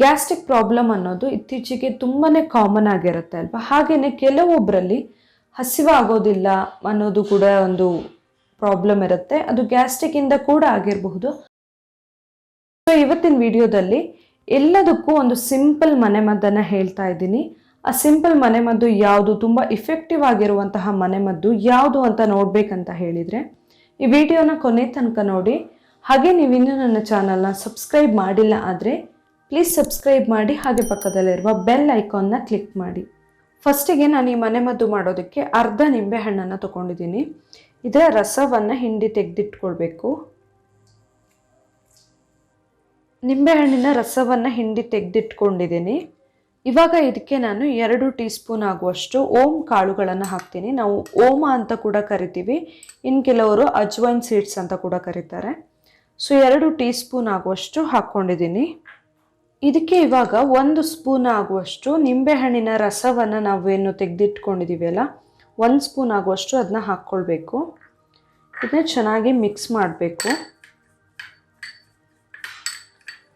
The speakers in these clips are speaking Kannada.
ಗ್ಯಾಸ್ಟ್ರಿಕ್ ಪ್ರಾಬ್ಲಮ್ ಅನ್ನೋದು ಇತ್ತೀಚೆಗೆ ತುಂಬಾ ಕಾಮನ್ ಆಗಿರುತ್ತೆ ಅಲ್ವಾ? ಹಾಗೆಯೇ ಕೆಲವೊಬ್ಬರಲ್ಲಿ ಹಸಿವು ಆಗೋದಿಲ್ಲ ಅನ್ನೋದು ಕೂಡ ಒಂದು ಪ್ರಾಬ್ಲಮ್ ಇರುತ್ತೆ. ಅದು ಗ್ಯಾಸ್ಟ್ರಿಕ್ಕಿಂದ ಕೂಡ ಆಗಿರಬಹುದು. ಇವತ್ತಿನ ವಿಡಿಯೋದಲ್ಲಿ ಎಲ್ಲದಕ್ಕೂ ಒಂದು ಸಿಂಪಲ್ ಮನೆಮದ್ದನ್ನು ಹೇಳ್ತಾ ಇದ್ದೀನಿ. ಆ ಸಿಂಪಲ್ ಮನೆಮದ್ದು ಯಾವುದು? ತುಂಬ ಇಫೆಕ್ಟಿವ್ ಆಗಿರುವಂತಹ ಮನೆಮದ್ದು ಯಾವುದು ಅಂತ ನೋಡಬೇಕಂತ ಹೇಳಿದರೆ, ಈ ವಿಡಿಯೋನ ಕೊನೆ ತನಕ ನೋಡಿ. ಹಾಗೆ ನೀವಿನ್ನೂ ನನ್ನ ಚಾನಲ್ನ ಸಬ್ಸ್ಕ್ರೈಬ್ ಮಾಡಿಲ್ಲ ಆದರೆ ಪ್ಲೀಸ್ ಸಬ್ಸ್ಕ್ರೈಬ್ ಮಾಡಿ ಹಾಗೆ ಪಕ್ಕದಲ್ಲಿರುವ ಬೆಲ್ ಐಕಾನ್ನ ಕ್ಲಿಕ್ ಮಾಡಿ. ಫಸ್ಟಿಗೆ ನಾನು ಈ ಮನೆಮದ್ದು ಮಾಡೋದಕ್ಕೆ ಅರ್ಧ ನಿಂಬೆಹಣ್ಣನ್ನು ತೊಗೊಂಡಿದ್ದೀನಿ. ಇದರ ರಸವನ್ನು ಹಿಂಡಿ ತೆಗೆದಿಟ್ಕೊಳ್ಬೇಕು. ನಿಂಬೆಹಣ್ಣಿನ ರಸವನ್ನು ಹಿಂಡಿ ತೆಗೆದಿಟ್ಕೊಂಡಿದ್ದೀನಿ. ಇವಾಗ ಇದಕ್ಕೆ ನಾನು ಎರಡು ಟೀ ಸ್ಪೂನ್ ಆಗುವಷ್ಟು ಓಮ್ ಕಾಳುಗಳನ್ನು ಹಾಕ್ತೀನಿ. ನಾವು ಓಮ ಅಂತ ಕೂಡ ಕರಿತೀವಿ. ಇನ್ನು ಕೆಲವರು ಅಜ್ವೈನ್ ಸೀಡ್ಸ್ ಅಂತ ಕೂಡ ಕರೀತಾರೆ. ಸೊ ಎರಡು ಟೀ ಸ್ಪೂನ್ ಆಗುವಷ್ಟು ಹಾಕ್ಕೊಂಡಿದ್ದೀನಿ. ಇದಕ್ಕೆ ಇವಾಗ ಒಂದು ಸ್ಪೂನ್ ಆಗುವಷ್ಟು ನಿಂಬೆಹಣ್ಣಿನ ರಸವನ್ನು ನಾವೇನು ತೆಗೆದಿಟ್ಕೊಂಡಿದ್ದೀವಲ್ಲ ಒಂದು ಸ್ಪೂನ್ ಆಗುವಷ್ಟು ಅದನ್ನ ಹಾಕ್ಕೊಳ್ಬೇಕು. ಇದನ್ನ ಚೆನ್ನಾಗಿ ಮಿಕ್ಸ್ ಮಾಡಬೇಕು.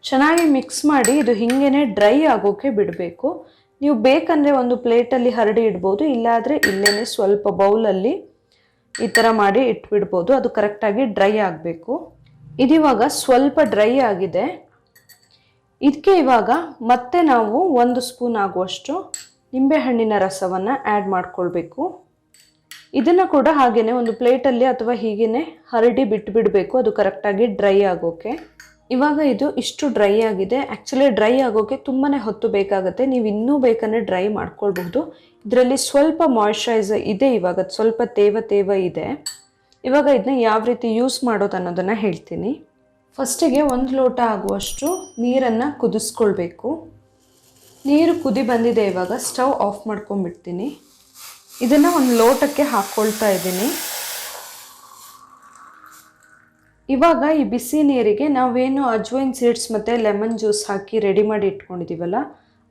ಚೆನ್ನಾಗಿ ಮಿಕ್ಸ್ ಮಾಡಿ ಇದು ಹಿಂಗೇನೆ ಡ್ರೈ ಆಗೋಕೆ ಬಿಡಬೇಕು. ನೀವು ಬೇಕಂದರೆ ಒಂದು ಪ್ಲೇಟಲ್ಲಿ ಹರಡಿ ಇಡ್ಬೋದು, ಇಲ್ಲಾದರೆ ಇಲ್ಲೇ ಸ್ವಲ್ಪ ಬೌಲಲ್ಲಿ ಈ ಥರ ಮಾಡಿ ಇಟ್ಬಿಡ್ಬೋದು, ಅದು ಕರೆಕ್ಟಾಗಿ ಡ್ರೈ ಆಗಬೇಕು. ಇದಿವಾಗ ಸ್ವಲ್ಪ ಡ್ರೈ ಆಗಿದೆ. ಇದಕ್ಕೆ ಇವಾಗ ಮತ್ತೆ ನಾವು ಒಂದು ಸ್ಪೂನ್ ಆಗುವಷ್ಟು ನಿಂಬೆಹಣ್ಣಿನ ರಸವನ್ನು ಆ್ಯಡ್ ಮಾಡ್ಕೊಳ್ಬೇಕು. ಇದನ್ನು ಕೂಡ ಹಾಗೆಯೇ ಒಂದು ಪ್ಲೇಟಲ್ಲಿ ಅಥವಾ ಹೀಗೇ ಹರಡಿ ಬಿಟ್ಬಿಡಬೇಕು ಅದು ಕರೆಕ್ಟಾಗಿ ಡ್ರೈ ಆಗೋಕೆ. ಇವಾಗ ಇದು ಇಷ್ಟು ಡ್ರೈ ಆಗಿದೆ. ಆ್ಯಕ್ಚುಲಿ ಡ್ರೈ ಆಗೋಕೆ ತುಂಬಾ ಹೊತ್ತು ಬೇಕಾಗುತ್ತೆ. ನೀವು ಇನ್ನೂ ಬೇಕಂದರೆ ಡ್ರೈ ಮಾಡ್ಕೊಳ್ಬಹುದು. ಇದರಲ್ಲಿ ಸ್ವಲ್ಪ ಮಾಯ್ಶ್ಚರೈಸರ್ ಇದೆ ಇವಾಗ. ಸ್ವಲ್ಪ ತೇವ ತೇವ ಇದೆ. ಇವಾಗ ಇದನ್ನ ಯಾವ ರೀತಿ ಯೂಸ್ ಮಾಡೋದು ಅನ್ನೋದನ್ನು ಹೇಳ್ತೀನಿ. ಫಸ್ಟಿಗೆ ಒಂದು ಲೋಟ ಆಗುವಷ್ಟು ನೀರನ್ನು ಕುದಿಸ್ಕೊಳ್ಬೇಕು. ನೀರು ಕುದಿ ಬಂದಿದೆ ಇವಾಗ ಸ್ಟವ್ ಆಫ್ ಮಾಡ್ಕೊಂಡ್ಬಿಡ್ತೀನಿ. ಇದನ್ನು ಒಂದು ಲೋಟಕ್ಕೆ ಹಾಕ್ಕೊಳ್ತಾ ಇದ್ದೀನಿ. ಇವಾಗ ಈ ಬಿಸಿ ನೀರಿಗೆ ನಾವೇನು ಅಜ್ವೈನ್ ಸೀಡ್ಸ್ ಮತ್ತು ಲೆಮನ್ ಜ್ಯೂಸ್ ಹಾಕಿ ರೆಡಿ ಮಾಡಿ ಇಟ್ಕೊಂಡಿದ್ದೀವಲ್ಲ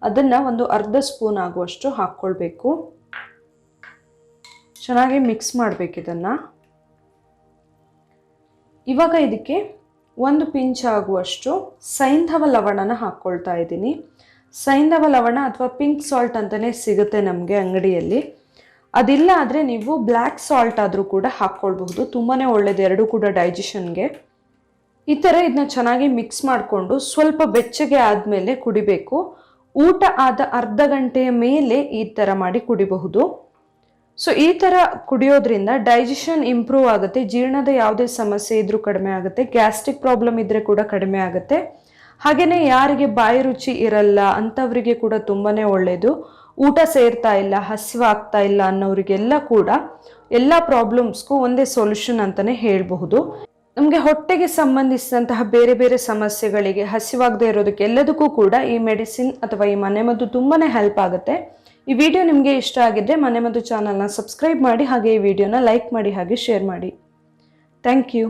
ಅದನ್ನು ಒಂದು ಅರ್ಧ ಸ್ಪೂನ್ ಆಗುವಷ್ಟು ಹಾಕ್ಕೊಳ್ಬೇಕು ಚೆನ್ನಾಗಿ ಮಿಕ್ಸ್ ಮಾಡಬೇಕು ಇದನ್ನು. ಇವಾಗ ಇದಕ್ಕೆ ಒಂದು ಪಿಂಚ್ ಆಗುವಷ್ಟು ಸೈಂಧವ ಲವಣನ ಹಾಕ್ಕೊಳ್ತಾ ಇದ್ದೀನಿ. ಸೈಂಧವ ಲವಣ ಅಥವಾ ಪಿಂಕ್ ಸಾಲ್ಟ್ ಅಂತಲೇ ಸಿಗುತ್ತೆ ನಮಗೆ ಅಂಗಡಿಯಲ್ಲಿ. ಅದಿಲ್ಲ ಆದರೆ ನೀವು ಬ್ಲ್ಯಾಕ್ ಸಾಲ್ಟ್ ಆದರೂ ಕೂಡ ಹಾಕ್ಕೊಳ್ಬಹುದು. ತುಂಬಾ ಒಳ್ಳೆಯದು ಎರಡೂ ಕೂಡ ಡೈಜೆಷನ್ಗೆ. ಈ ಥರ ಇದನ್ನ ಚೆನ್ನಾಗಿ ಮಿಕ್ಸ್ ಮಾಡಿಕೊಂಡು ಸ್ವಲ್ಪ ಬೆಚ್ಚಗೆ ಆದಮೇಲೆ ಕುಡಿಬೇಕು. ಊಟ ಆದ ಅರ್ಧ ಗಂಟೆಯ ಮೇಲೆ ಈ ಥರ ಮಾಡಿ ಕುಡಿಬಹುದು. ಸೊ ಈ ಥರ ಕುಡಿಯೋದ್ರಿಂದ ಡೈಜೆಷನ್ ಇಂಪ್ರೂವ್ ಆಗುತ್ತೆ. ಜೀರ್ಣದ ಯಾವುದೇ ಸಮಸ್ಯೆ ಇದ್ರೂ ಕಡಿಮೆ ಆಗುತ್ತೆ. ಗ್ಯಾಸ್ಟ್ರಿಕ್ ಪ್ರಾಬ್ಲಮ್ ಇದ್ದರೆ ಕೂಡ ಕಡಿಮೆ ಆಗುತ್ತೆ. ಹಾಗೆಯೇ ಯಾರಿಗೆ ಬಾಯಿ ರುಚಿ ಇರಲ್ಲ ಅಂಥವರಿಗೆ ಕೂಡ ತುಂಬಾ ಒಳ್ಳೆಯದು ಊಟ ಸೇರ್ತಾ ಇಲ್ಲ ಹಸಿವಾಗ್ತಾ ಇಲ್ಲ ಅನ್ನೋರಿಗೆಲ್ಲ ಕೂಡ ಎಲ್ಲ ಪ್ರಾಬ್ಲಮ್ಸ್ಗೂ ಒಂದೇ ಸೊಲ್ಯೂಷನ್ ಅಂತಲೇ ಹೇಳಬಹುದು. ನಮಗೆ ಹೊಟ್ಟೆಗೆ ಸಂಬಂಧಿಸಿದಂತಹ ಬೇರೆ ಬೇರೆ ಸಮಸ್ಯೆಗಳಿಗೆ ಹಸಿವಾಗದೇ ಇರೋದಕ್ಕೆ ಎಲ್ಲದಕ್ಕೂ ಕೂಡ ಈ ಮೆಡಿಸಿನ್ ಅಥವಾ ಈ ಮನೆಮದ್ದು ತುಂಬಾ ಹೆಲ್ಪ್ ಆಗುತ್ತೆ. ಈ ವಿಡಿಯೋ ನಿಮಗೆ ಇಷ್ಟ ಆಗಿದ್ದರೆ ಮನೆಮದ್ದು ಚಾನಲ್ನ ಸಬ್ಸ್ಕ್ರೈಬ್ ಮಾಡಿ ಹಾಗೆ ಈ ವಿಡಿಯೋನ ಲೈಕ್ ಮಾಡಿ ಹಾಗೆ ಶೇರ್ ಮಾಡಿ. Thank you